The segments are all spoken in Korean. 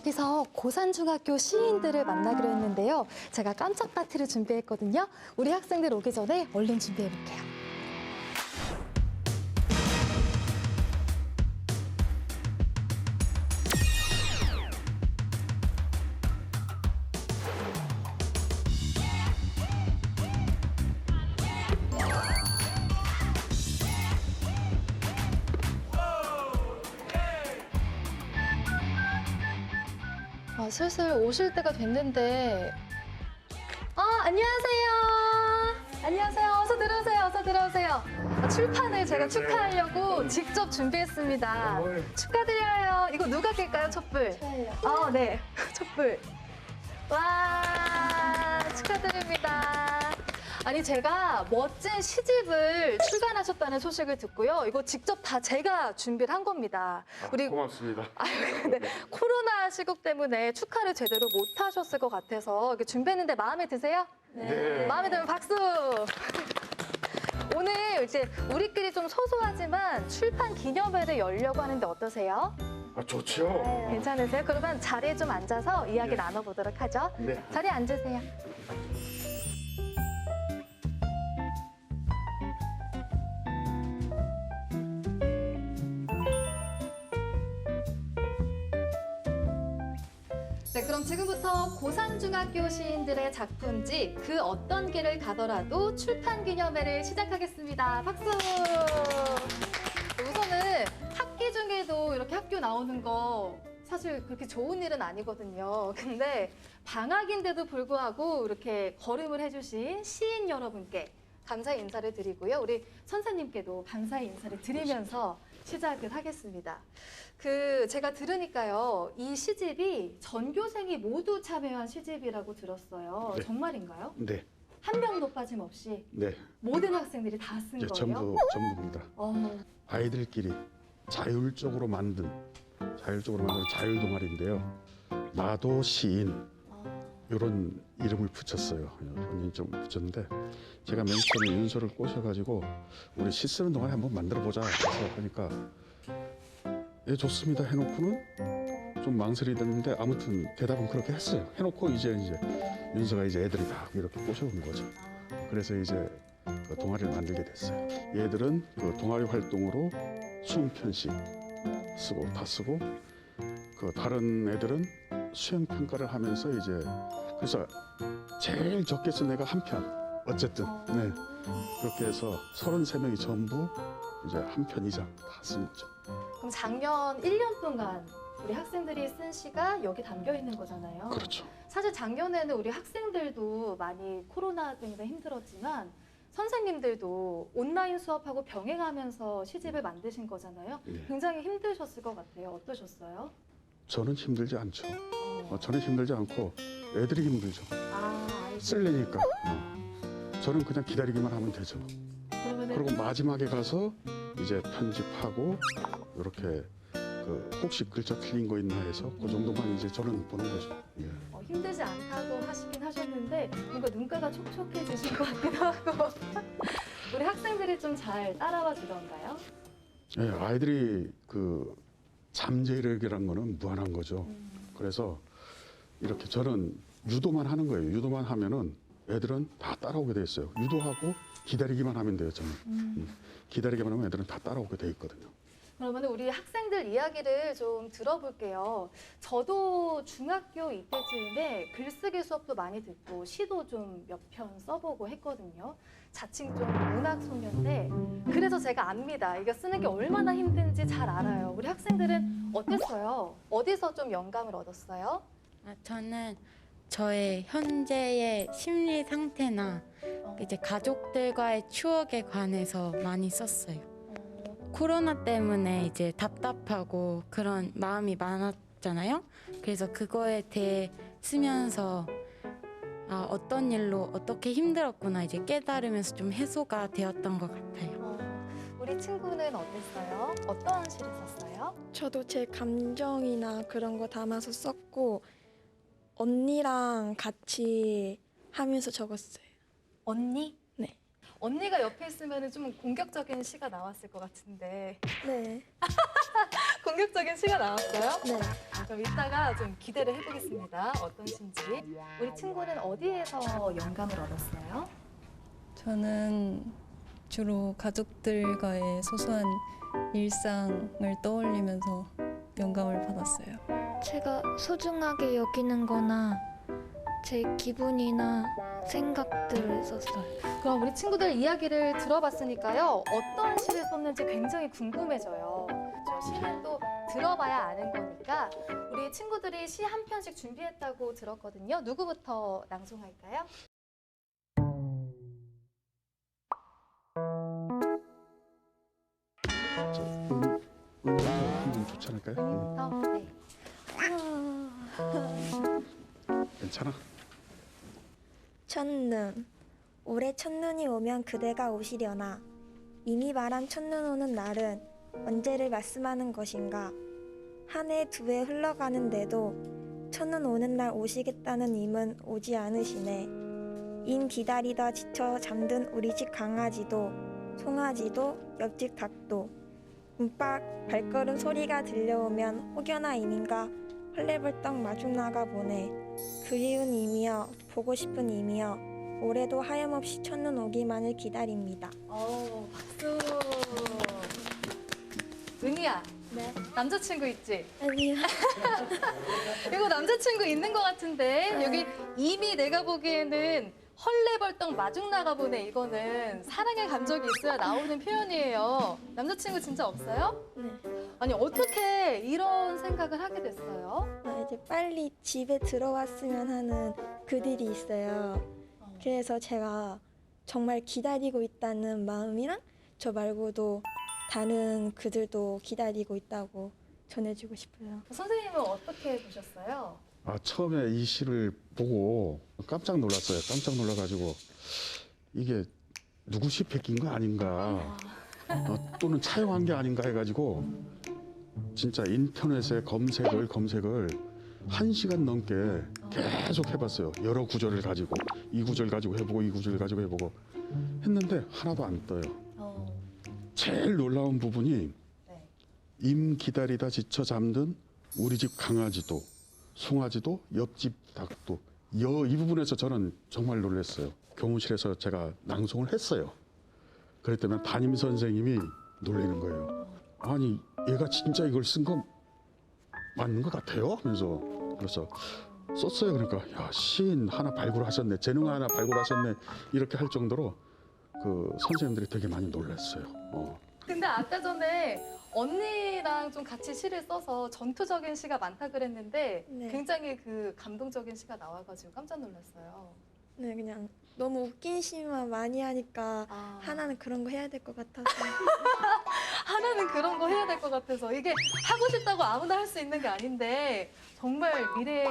여기서 고산중학교 시인들을 만나기로 했는데요. 제가 깜짝 파티를 준비했거든요. 우리 학생들 오기 전에 얼른 준비해 볼게요. 슬슬 오실 때가 됐는데. 아, 안녕하세요. 안녕하세요. 어서 들어오세요. 어서 들어오세요. 아, 출판을 제가 축하하려고 직접 준비했습니다. 축하드려요. 이거 누가 낄까요, 촛불? 저요. 아, 네. 촛불. 와, 축하드립니다. 아니, 제가 멋진 시집을 출간하셨다는 소식을 듣고요. 이거 직접 다 제가 준비를 한 겁니다. 우리 고맙습니다. 아유, 근데 코로나 시국 때문에 축하를 제대로 못 하셨을 것 같아서 이렇게 준비했는데 마음에 드세요? 네. 마음에 들면 박수! 오늘 이제 우리끼리 좀 소소하지만 출판 기념회를 열려고 하는데 어떠세요? 아, 좋죠. 괜찮으세요? 그러면 자리에 좀 앉아서 이야기 네. 나눠보도록 하죠. 네. 자리에 앉으세요. 그럼 지금부터 고산중학교 시인들의 작품집 그 어떤 길을 가더라도 출판 기념회를 시작하겠습니다. 박수! 우선은 학기 중에도 이렇게 학교 나오는 거 사실 그렇게 좋은 일은 아니거든요. 근데 방학인데도 불구하고 이렇게 걸음을 해주신 시인 여러분께 감사의 인사를 드리고요. 우리 선생님께도 감사의 인사를 드리면서 시작을 하겠습니다. 그 제가 들으니까요. 이 시집이 전교생이 모두 참여한 시집이라고 들었어요. 네. 정말인가요? 네, 한 명도 빠짐없이 네. 모든 학생들이 다쓴 이제 거예요? 전부 전부입니다. 어, 아이들끼리 자율적으로 만든 자율적으로 만든 자율 동아리인데요. 나도 시인 어, 이런 이름을 붙였어요. 본인 좀 붙였는데 제가 맨 처음에 윤서를 꼬셔가지고 우리 시 쓰는 동아리 한번 만들어 보자 그래서 하니까 예 좋습니다 해놓고는 좀 망설이 됐는데 아무튼 대답은 그렇게 했어요. 해놓고 이제 이제 윤서가 이제 애들이 다 이렇게 꼬셔온 거죠. 그래서 이제 그 동아리를 만들게 됐어요. 얘들은 그 동아리 활동으로 20편씩 쓰고 다 쓰고 그 다른 애들은 수행 평가를 하면서 이제 그래서 제일 적게 쓴 애가 한 편. 어쨌든 네 그렇게 해서 33명이 전부 이제 한 편 이상 다 쓴 거죠. 그럼 작년 1년 동안 우리 학생들이 쓴 시가 여기 담겨 있는 거잖아요. 그렇죠. 사실 작년에는 우리 학생들도 많이 코로나 때문에 힘들었지만 선생님들도 온라인 수업하고 병행하면서 시집을 만드신 거잖아요. 네. 굉장히 힘드셨을 것 같아요. 어떠셨어요? 저는 힘들지 않죠. 어. 어, 저는 힘들지 않고 애들이 힘들죠. 아, 알죠. 쓸래니까. 어. 저는 그냥 기다리기만 하면 되죠. 그러면은 그리고 마지막에 가서 이제 편집하고 이렇게 그 혹시 글자 틀린 거 있나 해서 그 정도만 이제 저는 보는 거죠. 예. 어, 힘들지 않다고 하시긴 하셨는데 뭔가 눈가가 촉촉해지신 것 같기도 하고 우리 학생들이 좀 잘 따라와 주던가요? 예, 아이들이 그 잠재력이란 거는 무한한 거죠. 그래서 이렇게 저는 유도만 하는 거예요. 유도만 하면은 애들은 다 따라오게 돼 있어요. 유도하고 기다리기만 하면 돼요. 저는 음. 기다리기만 하면 애들은 다 따라오게 돼 있거든요. 그러면 우리 학생들 이야기를 좀 들어볼게요. 저도 중학교 이때쯤에 글쓰기 수업도 많이 듣고 시도 좀 몇 편 써보고 했거든요. 자칭 좀 문학 소녀인데 그래서 제가 압니다. 이거 쓰는 게 얼마나 힘든지 잘 알아요. 우리 학생들은 어땠어요? 어디서 좀 영감을 얻었어요? 아, 저는 저의 현재의 심리 상태나 어, 이제 가족들과의 추억에 관해서 많이 썼어요. 어, 코로나 때문에 이제 답답하고 그런 마음이 많았잖아요. 그래서 그거에 대해 쓰면서 아, 어떤 일로 어떻게 힘들었구나 이제 깨달으면서 좀 해소가 되었던 것 같아요. 어, 우리 친구는 어땠어요? 어떤 시를 썼어요? 저도 제 감정이나 그런 거 담아서 썼고 언니랑 같이 하면서 적었어요. 언니? 네. 언니가 옆에 있으면 좀 공격적인 시가 나왔을 것 같은데 네. 공격적인 시가 나왔어요? 네. 그럼 이따가 좀 기대를 해보겠습니다. 어떤 시인지. 우리 친구는 어디에서 영감을 얻었어요? 저는 주로 가족들과의 소소한 일상을 떠올리면서 영감을 받았어요. 제가 소중하게 여기는 거나 제 기분이나 생각들을 썼어요. 그럼 우리 친구들 이야기를 들어봤으니까요. 어떤 시를 썼는지 굉장히 궁금해져요. 저 시는 또 들어봐야 아는 거니까 우리 친구들이 시 한 편씩 준비했다고 들었거든요. 누구부터 낭송할까요? 저 은, 은희부터 하면 좋지 않을까요? 응, 어, 네. 괜찮아. 첫눈. 올해 첫눈이 오면 그대가 오시려나? 이미 말한 첫눈 오는 날은 언제를 말씀하는 것인가? 한 해 두 해 흘러가는데도 첫눈 오는 날 오시겠다는 임은 오지 않으시네. 임 기다리다 지쳐 잠든 우리 집 강아지도 송아지도 옆집 닭도. 움박 발걸음 소리가 들려오면 혹여나 임인가? 헐레벌떡 마중 나가 보네 그리운 임이여 보고 싶은 임이여 올해도 하염없이 첫눈 오기만을 기다립니다. 어, 박수. 은희야, 네. 남자친구 있지? 아니요. 이거 남자친구 있는 것 같은데 여기 이미 내가 보기에는 헐레벌떡 마중 나가보네 이거는 사랑의 감정이 있어야 나오는 표현이에요. 남자친구 진짜 없어요? 네. 아니 어떻게 이런 생각을 하게 됐어요? 아, 이제 빨리 집에 들어왔으면 하는 그들이 있어요. 그래서 제가 정말 기다리고 있다는 마음이랑 저 말고도 다른 그들도 기다리고 있다고 전해주고 싶어요. 선생님은 어떻게 보셨어요? 아 처음에 이 시를 보고 깜짝 놀랐어요. 깜짝 놀라가지고 이게 누구 시 뺏긴 거 아닌가 어, 또는 차용한 게 아닌가 해가지고 진짜 인터넷에 검색을 검색을 한 시간 넘게 계속 해봤어요. 여러 구절을 가지고 이 구절 가지고 해보고 이 구절 가지고 해보고 했는데 하나도 안 떠요. 어, 제일 놀라운 부분이 네. 임 기다리다 지쳐 잠든 우리 집 강아지도 송아지도 옆집 닭도 여 이 부분에서 저는 정말 놀랐어요. 교무실에서 제가 낭송을 했어요. 그랬더니 담임 선생님이 놀리는 거예요. 아니 얘가 진짜 이걸 쓴거 맞는 것 같아요? 하면서 그래서 썼어요. 그러니까 야 시인 하나 발굴하셨네, 재능 하나 발굴하셨네 이렇게 할 정도로 그 선생님들이 되게 많이 놀랐어요. 어. 근데 아까 전에 언니랑 좀 같이 시를 써서 전투적인 시가 많다 그랬는데 네. 굉장히 그 감동적인 시가 나와가지고 깜짝 놀랐어요. 네, 그냥 너무 웃긴 시만 많이 하니까 아. 하나는 그런 거 해야 될 것 같아서. 하나는 그런 거 해야 될 것 같아서. 이게 하고 싶다고 아무나 할 수 있는 게 아닌데 정말 미래에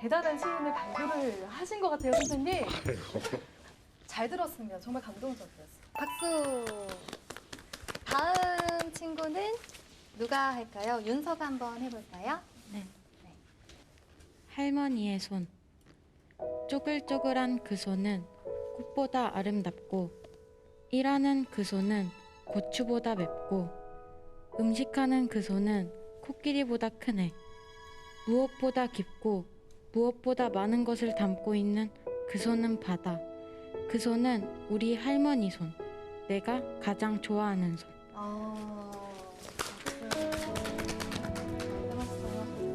대단한 시인을 발굴을 하신 것 같아요 선생님. 잘 들었습니다. 정말 감동적이었어요. 박수. 다음 친구는 누가 할까요? 윤서가 한번 해볼까요? 할머니의 손. 쪼글쪼글한 그 손은 꽃보다 아름답고 일하는 그 손은 고추보다 맵고 음식하는 그 손은 코끼리보다 크네. 무엇보다 깊고 무엇보다 많은 것을 담고 있는 그 손은 바다. 그 손은 우리 할머니 손. 내가 가장 좋아하는 손. 아.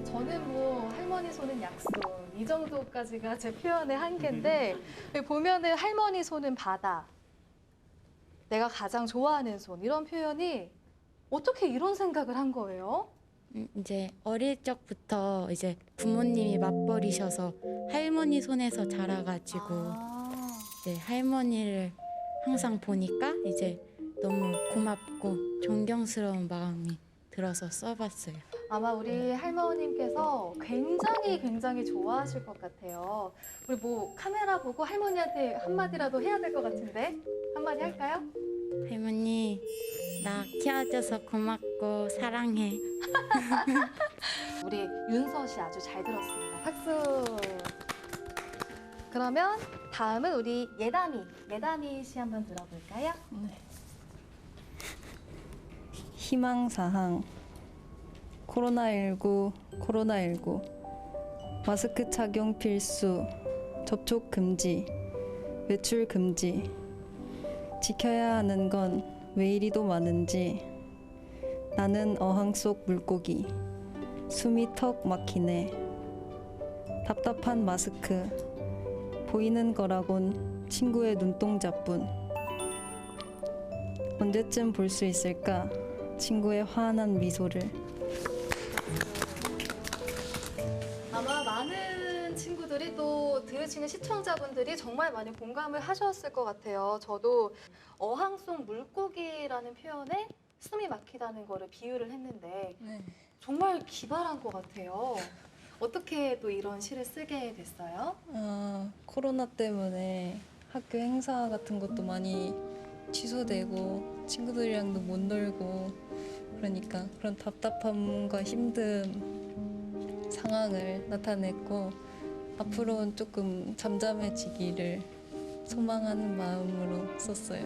저는 뭐 할머니 손은 약속 이 정도까지가 제 표현의 한계인데 여기 보면은 할머니 손은 바다. 내가 가장 좋아하는 손 이런 표현이 어떻게 이런 생각을 한 거예요? 음, 이제 어릴 적부터 이제 부모님이 맞벌이셔서 할머니 손에서 자라가지고 아, 이제 할머니를 항상 보니까 이제 너무 고맙고 존경스러운 마음이 들어서 써봤어요. 아마 우리 할머님께서 굉장히 굉장히 좋아하실 것 같아요. 우리 뭐 카메라 보고 할머니한테 한마디라도 해야 될 것 같은데 한마디 할까요? 할머니, 나 키워줘서 고맙고 사랑해. 우리 윤서 씨 아주 잘 들었습니다. 박수. 그러면 다음은 우리 예담이, 예담이 씨 한번 들어볼까요? 희망사항 코로나19 코로나19 마스크 착용 필수 접촉 금지 외출 금지. 지켜야 하는 건 왜 이리도 많은지. 나는 어항 속 물고기. 숨이 턱 막히네. 답답한 마스크. 보이는 거라곤 친구의 눈동자뿐. 언제쯤 볼 수 있을까? 친구의 환한 미소를 들으시는 시청자분들이 정말 많이 공감을 하셨을 것 같아요. 저도 어항 속 물고기라는 표현에 숨이 막히다는 거를 비유를 했는데 정말 기발한 것 같아요. 어떻게 또 이런 시를 쓰게 됐어요? 아, 코로나 때문에 학교 행사 같은 것도 많이 취소되고 친구들이랑도 못 놀고 그러니까 그런 답답함과 힘듦 상황을 나타냈고 앞으로는 조금 잠잠해지기를 소망하는 마음으로 썼어요.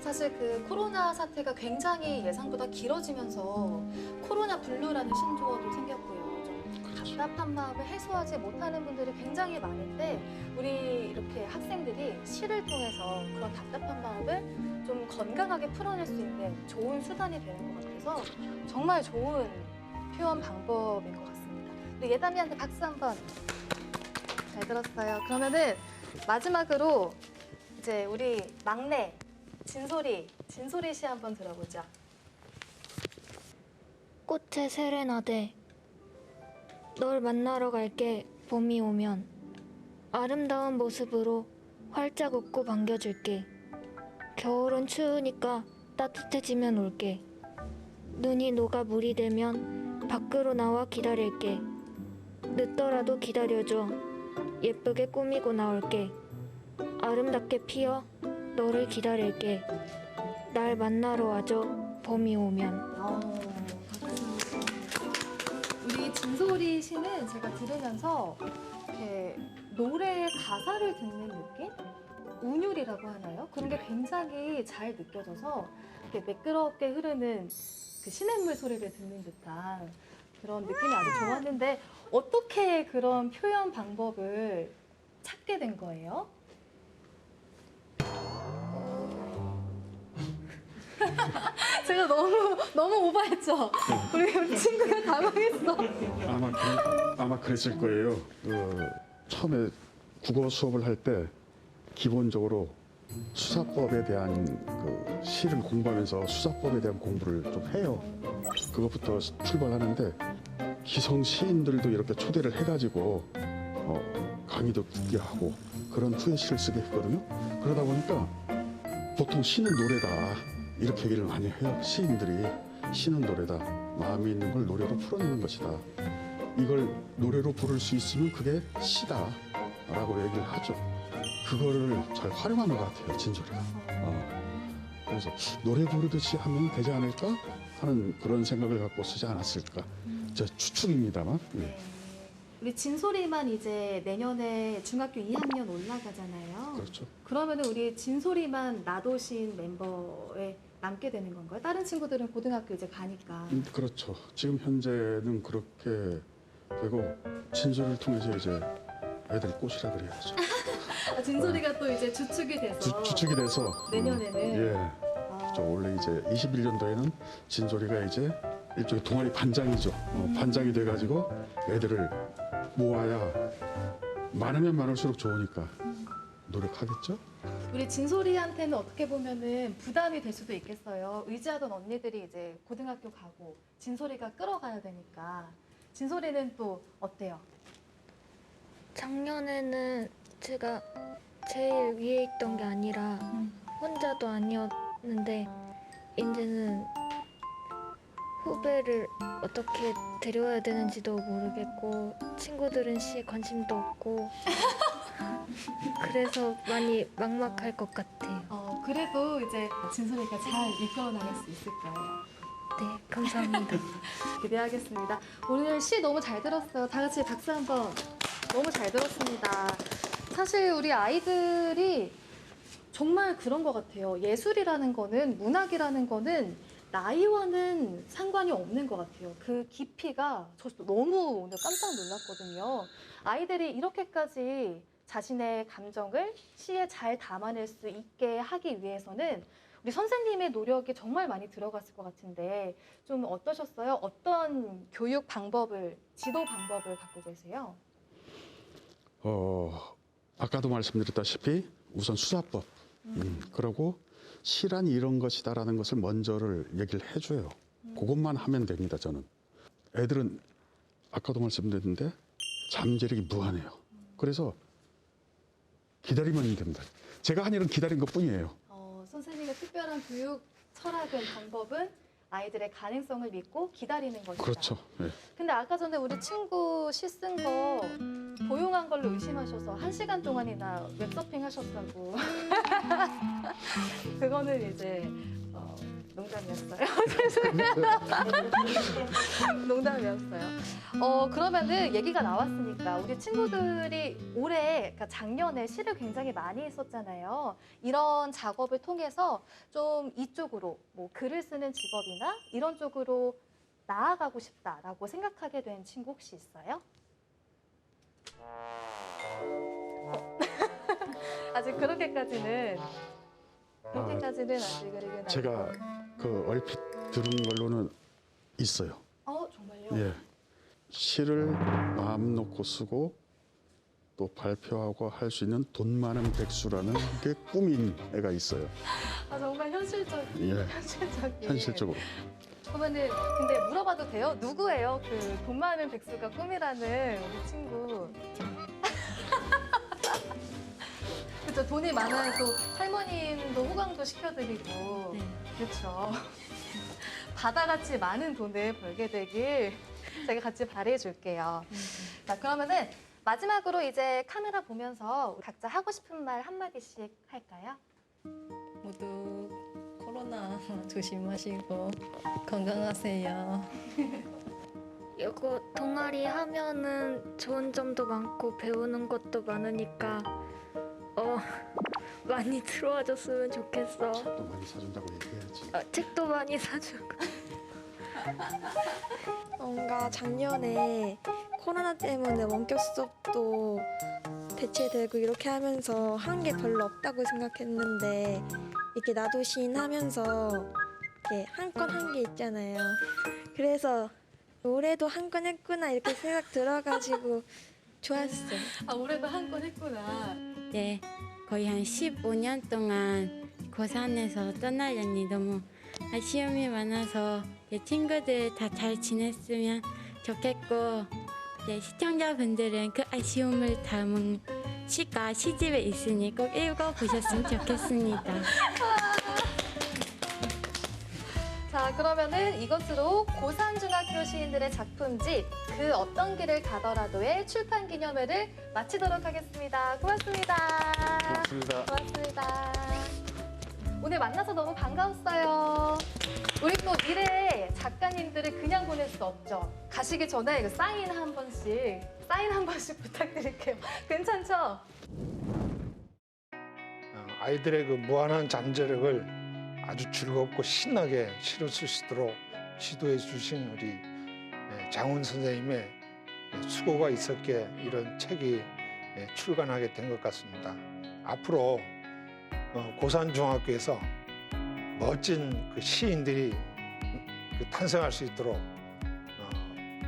사실 그 코로나 사태가 굉장히 예상보다 길어지면서 코로나 블루라는 신조어도 생겼고요. 좀 답답한 마음을 해소하지 못하는 분들이 굉장히 많은데 우리 이렇게 학생들이 시를 통해서 그런 답답한 마음을 좀 건강하게 풀어낼 수 있는 좋은 수단이 되는 것 같아서 정말 좋은 표현 방법인 것 같습니다. 우리 예담이한테 박수 한번 잘 들었어요. 그러면은 마지막으로 이제 우리 막내 진소리, 진소리 씨 한번 들어보죠. 꽃의 세레나데 널 만나러 갈게 봄이 오면. 아름다운 모습으로 활짝 웃고 반겨줄게. 겨울은 추우니까 따뜻해지면 올게. 눈이 녹아 물이 되면 밖으로 나와 기다릴게. 늦더라도 기다려줘 예쁘게 꾸미고 나올게 아름답게 피어 너를 기다릴게 날 만나러 와줘 봄이 오면 어. 우리 진소리 씨는 제가 들으면서 이렇게 노래의 가사를 듣는 느낌? 운율이라고 하나요? 그런 게 굉장히 잘 느껴져서 이렇게 매끄럽게 흐르는 그 시냇물 소리를 듣는 듯한 그런 느낌이 아주 좋았는데 어떻게 그런 표현 방법을 찾게 된 거예요? 제가 너무 너무 오버했죠. 우리 친구가 당황했어. 아마 그, 아마 그랬을 거예요. 그 처음에 국어 수업을 할 때 기본적으로 수사법에 대한 그 시를 공부하면서 수사법에 대한 공부를 좀 해요. 그것부터 출발하는데 기성 시인들도 이렇게 초대를 해가지고 어, 강의도 듣게 하고 그런 후에 시를 쓰게 했거든요. 그러다 보니까 보통 시는 노래다 이렇게 얘기를 많이 해요. 시인들이 시는 노래다. 마음에 있는 걸 노래로 풀어내는 것이다. 이걸 노래로 부를 수 있으면 그게 시다 라고 얘기를 하죠. 그거를 잘 활용하는 것 같아요, 진소리가. 어. 그래서 노래 부르듯이 하면 되지 않을까 하는 그런 생각을 갖고 쓰지 않았을까. 저 추측입니다만. 예. 우리 진소리만 이제 내년에 중학교 2학년 올라가잖아요. 그렇죠. 그러면은 우리 진소리만 나도신 멤버에 남게 되는 건가요? 다른 친구들은 고등학교 이제 가니까. 음, 그렇죠. 지금 현재는 그렇게 되고 진소리를 통해서 이제 애들 꽃이라 그래야죠. 아, 진소리가 또 이제 주축이 돼서 주, 주축이 돼서 내년에는? 예. 아, 저 원래 이제 21년도에는 진소리가 이제 일종의 동아리 반장이죠. 어, 반장이 돼가지고 애들을 모아야 많으면 많을수록 좋으니까 노력하겠죠. 우리 진소리한테는 어떻게 보면은 부담이 될 수도 있겠어요. 의지하던 언니들이 이제 고등학교 가고 진소리가 끌어가야 되니까 진소리는 또 어때요? 작년에는 제가 제일 위에 있던 게 아니라 혼자도 아니었는데 이제는 후배를 어떻게 데려와야 되는지도 모르겠고 친구들은 시에 관심도 없고 그래서 많이 막막할 것 같아요. 어, 그래도 이제 진솔이가 잘 이끌어 나갈 수 있을 거예요. 네, 감사합니다. 기대하겠습니다. 오늘 시 너무 잘 들었어요. 다 같이 박수 한번. 너무 잘 들었습니다. 사실 우리 아이들이 정말 그런 것 같아요. 예술이라는 거는 문학이라는 거는 나이와는 상관이 없는 것 같아요. 그 깊이가 저 너무 오늘 깜짝 놀랐거든요. 아이들이 이렇게까지 자신의 감정을 시에 잘 담아낼 수 있게 하기 위해서는 우리 선생님의 노력이 정말 많이 들어갔을 것 같은데 좀 어떠셨어요? 어떤 교육 방법을, 지도 방법을 갖고 계세요? 어, 아까도 말씀드렸다시피 우선 수사법, 음, 그리고 시란 이런 것이다라는 것을 먼저를 얘기를 해줘요. 그것만 하면 됩니다, 저는. 애들은 아까도 말씀드렸는데 잠재력이 무한해요. 그래서 기다리면 됩니다. 제가 한 일은 기다린 것 뿐이에요. 어, 선생님의 특별한 교육 철학은 방법은 아이들의 가능성을 믿고 기다리는 것이다. 그렇죠. 예. 근데 아까 전에 우리 친구 시 쓴거 도용한 걸로 의심하셔서 한 시간 동안이나 웹서핑 하셨다고. 그거는 이제 어, 농담이었어요. 농담이었어요. 어 그러면은 얘기가 나왔으니까 우리 친구들이 올해, 그러니까 작년에 시를 굉장히 많이 썼잖아요. 이런 작업을 통해서 좀 이쪽으로 뭐 글을 쓰는 직업이나 이런 쪽으로 나아가고 싶다라고 생각하게 된 친구 혹시 있어요? 어. 아직 그렇게까지는 그렇게까지는 아직은 의견 제가 그 얼핏 들은 걸로는 있어요. 어 정말요? 예. 시를 마음 놓고 쓰고 또 발표하고 할 수 있는 돈 많은 백수라는 게 꿈인 애가 있어요. 아 정말 현실적인 예. 현실적인 현실적으로. 그러면은 근데 물어봐도 돼요? 누구예요? 그 돈 많은 백수가 꿈이라는 우리 친구. 그렇죠. 돈이 많아야 또 할머님도 호강도 시켜드리고 네. 그렇죠. 바다같이 많은 돈을 벌게 되길 제가 같이 바래줄게요. 자 그러면은 마지막으로 이제 카메라 보면서 각자 하고 싶은 말 한마디씩 할까요? 모두 코로나 조심하시고 건강하세요. 이거 동아리 하면은 좋은 점도 많고 배우는 것도 많으니까 어 많이 들어와 줬으면 좋겠어. 또 많이 사준다고 얘기해야지. 어, 책도 많이 사주고. 뭔가 작년에 코로나 때문에 원격 수업도 대체되고 이렇게 하면서 한게 별로 없다고 생각했는데 이렇게 나도 시인 하면서 이렇게 한 건 한 게 있잖아요. 그래서 올해도 한 건 했구나 이렇게 생각 들어가지고 좋았어요. 아 올해도 한 건 했구나. 네, 거의 한 15년 동안 고산에서 떠나려니 너무 아쉬움이 많아서 제 친구들 다 잘 지냈으면 좋겠고 네, 시청자분들은 그 아쉬움을 담은 시가 시집에 있으니 꼭 읽어보셨으면 좋겠습니다. 자, 그러면은 이것으로 고산중학교 시인들의 작품집 그 어떤 길을 가더라도의 출판 기념회를 마치도록 하겠습니다. 고맙습니다. 고맙습니다. 고맙습니다. 오늘 만나서 너무 반가웠어요. 우리 또 미래 작가님들을 그냥 보낼 수 없죠. 가시기 전에 이거 사인 한 번씩, 사인 한 번씩 부탁드릴게요. 괜찮죠? 어, 아이들의 그 무한한 잠재력을 아주 즐겁고 신나게 쓸수 있도록 시도해 주신 우리 예, 장훈 선생님의 예, 수고가 있었기에 이런 책이 예, 출간하게 된 것 같습니다. 앞으로 어, 고산중학교에서 멋진 그 시인들이 그 탄생할 수 있도록 어,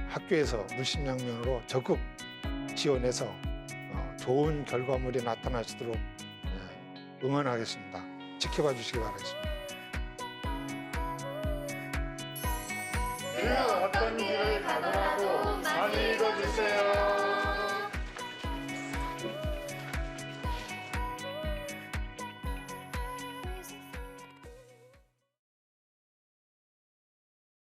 학교에서 물심양면으로 적극 지원해서 어, 좋은 결과물이 나타나시도록 예, 응원하겠습니다. 지켜봐 주시기 바라겠습니다. 어떤 길을 가더라도 많이 읽어주세요.